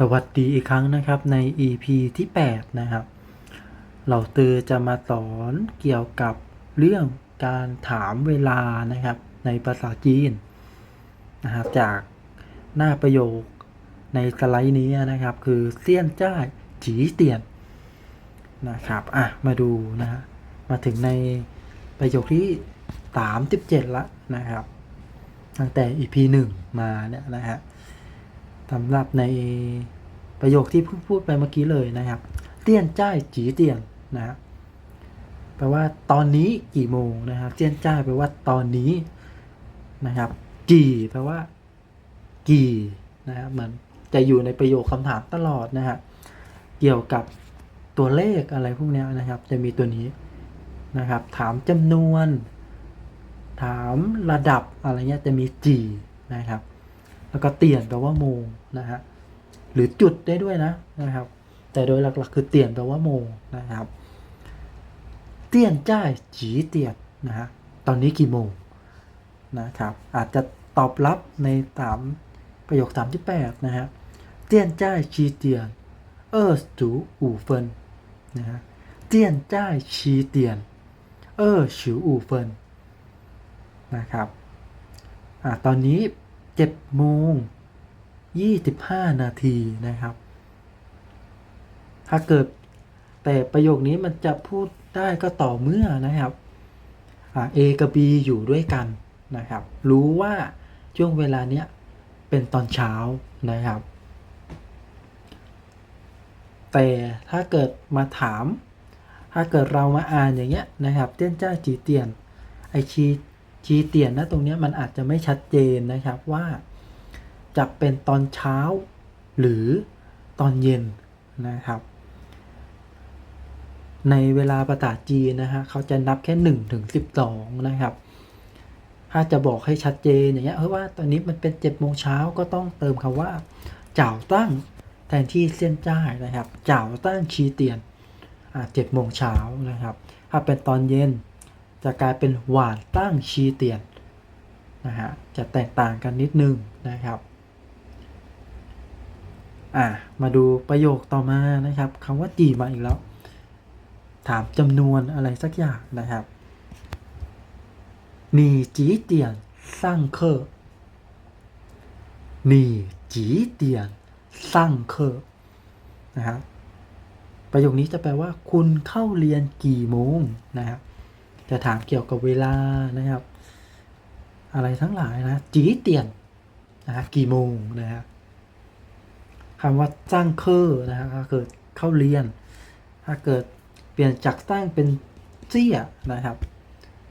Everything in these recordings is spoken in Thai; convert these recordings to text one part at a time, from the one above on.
สวัสดีอีกครั้งนะครับใน EP ที่ 8 นะครับ เราเตือจะมาสอนเกี่ยวกับเรื่องการถามเวลานะครับ ในภาษาจีนนะครับจากหน้าประโยคในสไลด์นี้นะครับ คือเซียนจ้าจีเตียนนะครับอะมาดูนะฮะมาถึงในประโยคที่ 37 ละนะครับ ตั้งแต่ EP 1 มาเนี่ยนะฮะ สำหรับในประโยคที่เพิ่งพูดไปเมื่อกี้เลยนะครับเตี้ยนจ้ายจีเตียนนะครับแปลว่าตอนนี้กี่โมงนะครับเตี้ยนจ้ายแปลว่าตอนนี้นะครับจีแปลว่า กี่นะครับเหมือนจะอยู่ในประโยคคำถามตลอดนะฮะเกี่ยวกับตัวเลขอะไรพวกเนี้ยนะครับ จะมีตัวนี้นะครับ ถามจำนวน ถามระดับอะไรเงี้ยจะมีจีนะครับ แล้วก็เตียนแปลว่าโมงนะฮะหรือจุดได้ด้วยนะนะครับ แต่โดยหลักๆ คือเตียนแปลว่าโมงนะครับเตียนจ้ายจีเตียนนะฮะตอนนี้กี่โมงนะครับอาจจะตอบรับในสามประโยคสามที่แปดนะฮะ เตียนจ้ายชีเตียน เออจูอู่เฟินนะฮะ เตียนจ้ายชีเตียน เออฉิวอู่เฟินนะครับ อ่าตอนนี้ เจ็ดโมงยี่สิบห้านาทีนะครับ ถ้าเกิดแต่ประโยคนี้มันจะพูดได้ก็ต่อเมื่อนะครับอ่า A กับ B อยู่ด้วยกันนะครับ รู้ว่าช่วงเวลาเนี้ยเป็นตอนเช้านะครับ แต่ถ้าเกิดมาถาม ถ้าเกิดเรามาอ่านอย่างเงี้ยนะครับเตี้ยนจ้าจีเตียนไอชี ชีเตียนนะตรงนี้มันอาจจะไม่ชัดเจนนะครับว่าจะเป็นตอนเช้าหรือตอนเย็นนะครับ ในเวลาประกาศจีนนะฮะเขาจะนับแค่1นถึงสินะครับ ถ้าจะบอกให้ชัดเจนอย่างเงี้ยเพราะว่าตอนนี้มันเป็น7จ็ดโมงเช้าก็ต้องเติมคำว่าเจ้าตั้งแทนที่เส้นจ้ายนะครับเจ้าตั้งชีเตียนอ่าเจ็ดโมงเช้านะครับ ถ้าเป็นตอนเย็น จะกลายเป็นหวานตั้งชีเตียนนะฮะจะแตกต่างกันนิดนึงนะครับอะมาดูประโยคต่อมานะครับคำว่าจีมาอีกแล้ว ถามจำนวนอะไรสักอย่างนะครับหนีจีเตียนสร้างเคอร์หนีจีเตียนสร้างเคอร์นะฮะประโยคนี้จะแปลว่าคุณเข้าเรียนกี่โมงนะครับ จะถามเกี่ยวกับเวลานะครับ อะไรทั้งหลายนะจีเตียนนะฮะกี่โมงนะครับคำว่าจ้างเคอร์นะฮะถ้าเกิดเข้าเรียน ถ้าเกิดเปลี่ยนจากตั้งเป็นเจี้ยนะครับ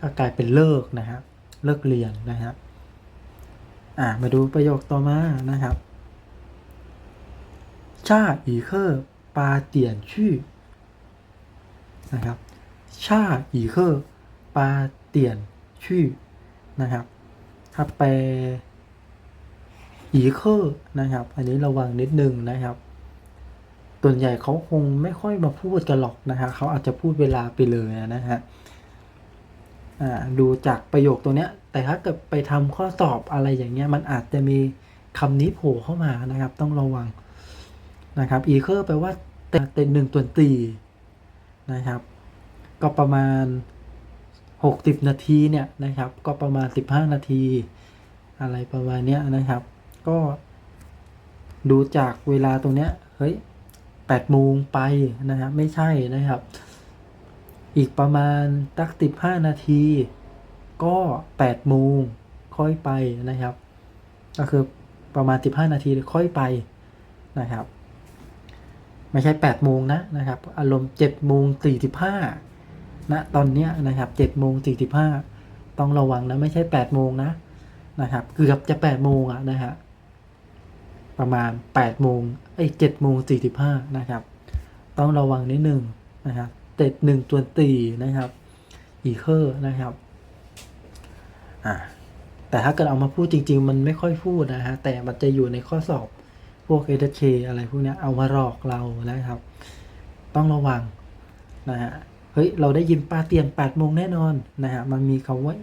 ก็กลายเป็นเลิกนะครับเลิกเรียนนะครับอ่ามาดูประโยคต่อมานะครับชาอีเคอร์ปาเตียนชื่อนะครับชาอีเคอร์ ปาเตียนชื่อนะครับ ถ้าแปลอีเคอร์นะครับ อันนี้ระวังนิดนึงนะครับส่วนใหญ่เขาคงไม่ค่อยมาพูดกันหรอกนะฮะเขาอาจจะพูดเวลาไปเลยนะฮะดูจากประโยคตัวเนี้ย แต่ถ้าเกิดไปทำข้อสอบอะไรอย่างเงี้ย มันอาจจะมีคำนี้โผล่เข้ามานะครับ ต้องระวังนะครับอีเคอร์แปลว่าเต็นหนึ่งตัวตีนะครับ ก็ประมาณ 60 นาทีเนี่ยนะครับ ก็ประมาณ 15 นาที อะไรประมาณเนี้ยนะครับ ก็ดูจากเวลาตรงเนี้ยเฮ้ย8โมงไปนะครับไม่ใช่นะครับ อีกประมาณตัก15 นาที ก็8โมงค่อยไปนะครับ ก็คือประมาณ 15 นาทีค่อยไปนะครับ ไม่ใช่8โมงนะนะครับ อารมณ์7โมง45 นะตอนเนี้ยนะครับ7โมง45ต้องระวังนะ ไม่ใช่8โมงนะนะครับ เกือบจะ8โมงอะนะฮะประมาณ8โมงไอ้7โมง45นะครับ ต้องระวังนิดหนึ่งนะครับเต็ดหนึ่งตัวตีนะครับอีเคอร์นะครับอ่าแต่ถ้าเกิดเอามาพูดจริง ๆ มันไม่ค่อยพูดนะฮะแต่มันจะอยู่ในข้อสอบพวกเอเ k อะไรพวกเนี้ยเอามาหลอกเรานะครับ ต้องระวังนะฮะ เฮ้ยเราได้ยินปลาเตียน8โมงแน่นอนนะฮะมันมีคำว่า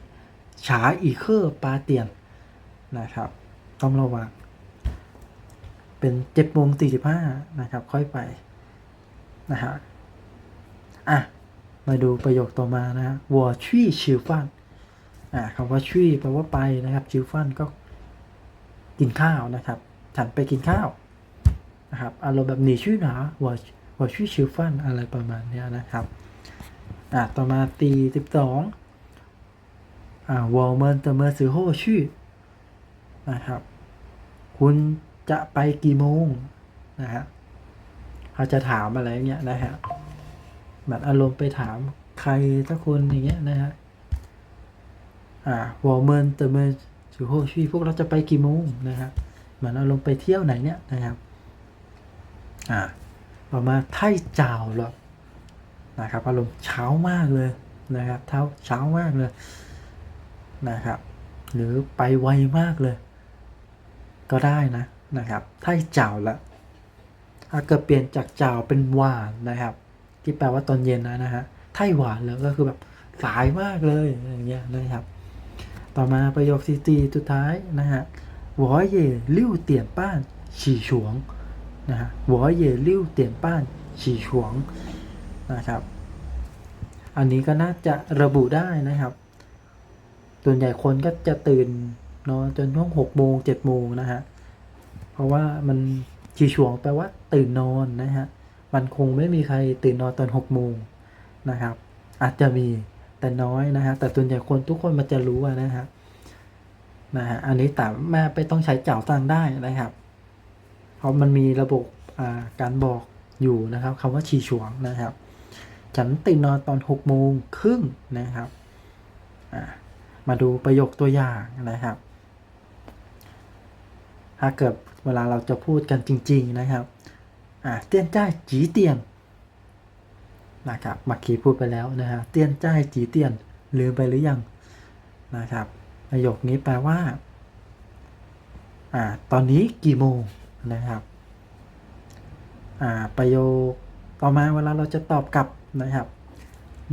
ฉาอีเคอร์ปลาเตียนนะครับ ต้องระวังเป็นเจ็ดโมงสี่สิบห้านะครับ ค่อยไปนะฮะอะมาดูประโยคต่อมานะฮะวัวชี่ชิวฟันอะคำว่าชี่แปลว่าไปนะครับ ชิวฟันก็กินข้าวนะครับ ฉันไปกินข้าวนะครับอารมณ์แบบหนีชื่อหนาวัววัวชี่ชิวฟันอะไรประมาณเนี้ยนะครับ อ่าต่อมาตีสิบสองอ่าวอลเมนเตอร์เมอร์ซือโฮชื่อนะครับ คุณจะไปกี่โมงนะฮะเขาจะถามอะไรเงี้ยนะฮะเหมือนอารมณ์ไปถามใครสักคนอย่างเงี้ยนะฮะอ่าวอลเมนเตอร์เมนสุโฮชีพวกเราจะไปกี่โมงนะครับเหมือนอารมณ์ไปเที่ยวไหนเนี่ยนะครับ อ่าต่อมาไท่เจ้าหรอ นะครับอารมณ์เช้ามากเลยนะครับเท้าเช้ามากเลยนะครับ หรือไปไวมากเลย ก็ได้นะนะครับ ถ้าเจ้าละถ้าเกิดเปลี่ยนจากเจ้าเป็นหวานนะครับ ที่แปลว่าตอนเย็นนะนะฮะถ้าหวานแล้วก็คือแบบสายมากเลยอย่างเงี้ยนะครับ ต่อมาประโยคที่สี่สุดท้ายนะฮะวอเย่ลิ้วเตียนป้านฉี่ฉวงนะฮะวอเย่ลิ้วเตียนป้านฉี่ฉวง นะครับ อันนี้ก็น่าจะระบุได้นะครับ ส่วนใหญ่คนก็จะตื่นนอนจนช่วงหกโมงเจ็ดโมงนะฮะ เพราะว่ามันชีฉวงแปลว่าตื่นนอนนะฮะ มันคงไม่มีใครตื่นนอนตอนหกโมงนะครับ อาจจะมีแต่น้อยนะฮะ แต่ส่วนใหญ่คนทุกคนมันจะรู้นะฮะ นะฮะ อันนี้แต่แม่ไปต้องใช้เจ้าตังได้นะครับ เพราะมันมีระบบการบอกอยู่นะครับคำว่าชีฉวงนะครับ ฉันตื่นนอนตอนหกโมงครึ่งนะครับมาดูประโยคตัวอย่างนะครับ ถ้าเกิดเวลาเราจะพูดกันจริง ๆนะครับอ่าเตี้ยนจ้ายจีเตียนนะครับมื่อกี้พูดไปแล้วนะฮะเตี้ยนจ้ายจีเตียนลืมไปหรือยังนะครับประโยคนี้แปลว่าอ่าตอนนี้กี่โมงนะครับอ่าประโยคต่อมาเวลาเราจะตอบกลับ นะครับ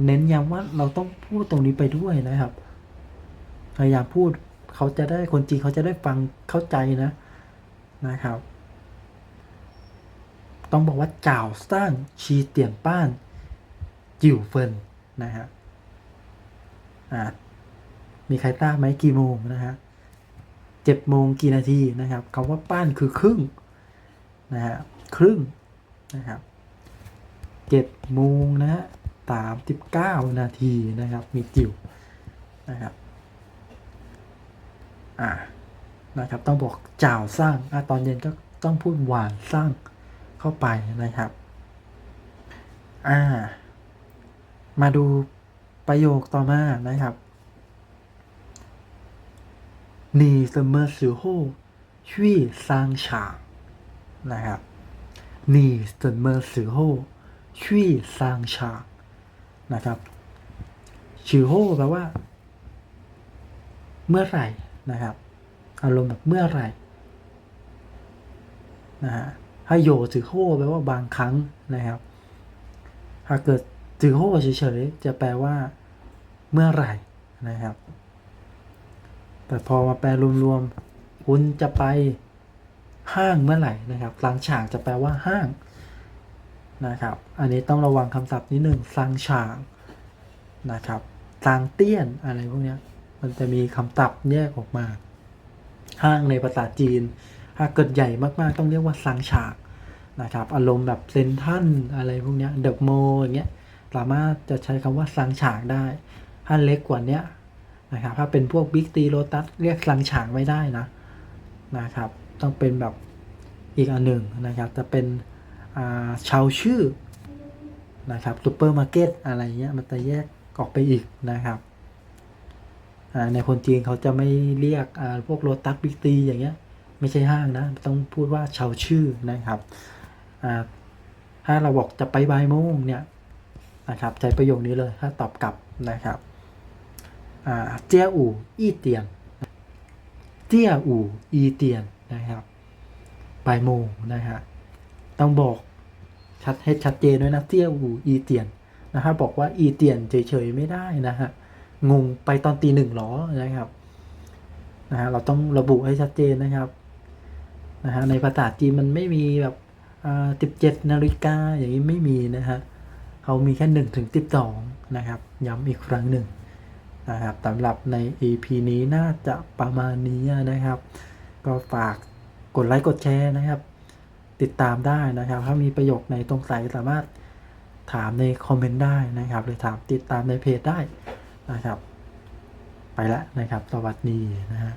เน้นย้ำว่าเราต้องพูดตรงนี้ไปด้วยนะครับ พยายามพูดเขาจะได้คนจีนเขาจะได้ฟังเข้าใจนะนะครับ ต้องบอกว่าจ่าวสร้างชีเตียนป้าน จิ๋วเฟินนะฮะอ่ามีใครทราบไหมกี่โมงนะฮะเจ็ดโมงกี่นาทีนะครับคำว่าป้านคือครึ่งนะฮะครึ่งนะครับ เจ็ดโมงนะฮะสามสิบเก้านาทีนะครับ มีจิ๋วนะครับ อ่า นะครับ ต้องบอกจ่าวสร้างอะตอนเย็นก็ต้องพูดหวานสร้างเข้าไปนะครับ อ่า มาดูประโยคต่อมานะครับนีเสมอสือโฮชี่สร้างฉากนะครับนีเสมอสือโฮ ชุยซางชา นะครับชื่อโฮแปลว่า เมื่อไหร่นะครับ อารมณ์แบบเมื่อไหร่นะฮะฮาโยจือโฮแปลว่าบางครั้งนะครับถ้าเกิดจือโฮเฉยๆจะแปลว่า เมื่อไหร่นะครับ แต่พอมาแปลรวมๆคุณจะไปห้างเมื่อไหร่นะครับหลังฉากจะแปลว่าห้าง นะครับ อันนี้ต้องระวังคำศัพท์นิดหนึ่งซางฉางนะครับซางเตี้ยนอะไรพวกนี้มันจะมีคำศัพท์แยกออกมา ห้างในภาษาจีนถ้าเกิดใหญ่มากๆ ต้องเรียกว่าซางฉางนะครับ อารมณ์แบบเซนทันอะไรพวกนี้เดอะโมอย่างเงี้ย สามารถจะใช้คำว่าซางฉางได้ ถ้าเล็กกว่านี้นะครับ ถ้าเป็นพวกบิ๊กตีโรตัสเรียกซางฉางไม่ได้นะนะครับ ต้องเป็นแบบอีกอันหนึ่งนะครับ จะเป็น ชาวชื่อนะครับซูเปอร์มาร์เก็ตอะไรเงี้ยมันจะแยกออกไปอีกนะครับในคนจีนเขาจะไม่เรียกพวกโรตัสบิ๊กตีอย่างเงี้ยไม่ใช่ห้างนะ ต้องพูดว่าชาวชื่อนะครับถ้าเราบอกจะไปบ่ายโมงเนี่ยนะครับใช้ประโยคนี้เลยถ้าตอบกลับนะครับเจียอู่อีเตียนเจียอู่อีเตียนนะครับบ่ายโมงนะฮะต้องบอก ชัดให้ชัดเจนด้วยนะเจียอูอีเตียนนะครับบอกว่าอีเตียนเฉยๆไม่ได้นะฮะงงไปตอนตีหนึ่งหรอนะครับนะฮะเราต้องระบุให้ชัดเจนนะครับนะฮะในภาษาจีนมันไม่มีแบบสิบเจ็ดนาฬิกาอย่างนี้ไม่มีนะฮะเขามีแค่หนึ่งถึงสิบสองนะครับ ย้ำอีกครั้งหนึ่งนะครับสำหรับใน EP นี้น่าจะประมาณนี้นะครับ ก็ฝากกดไลค์กดแชร์นะครับ ติดตามได้นะครับ ถ้ามีประโยคในตรงใสสามารถถามในคอมเมนต์ได้นะครับ หรือถามติดตามในเพจได้นะครับ ไปละนะครับ สวัสดีนะฮะ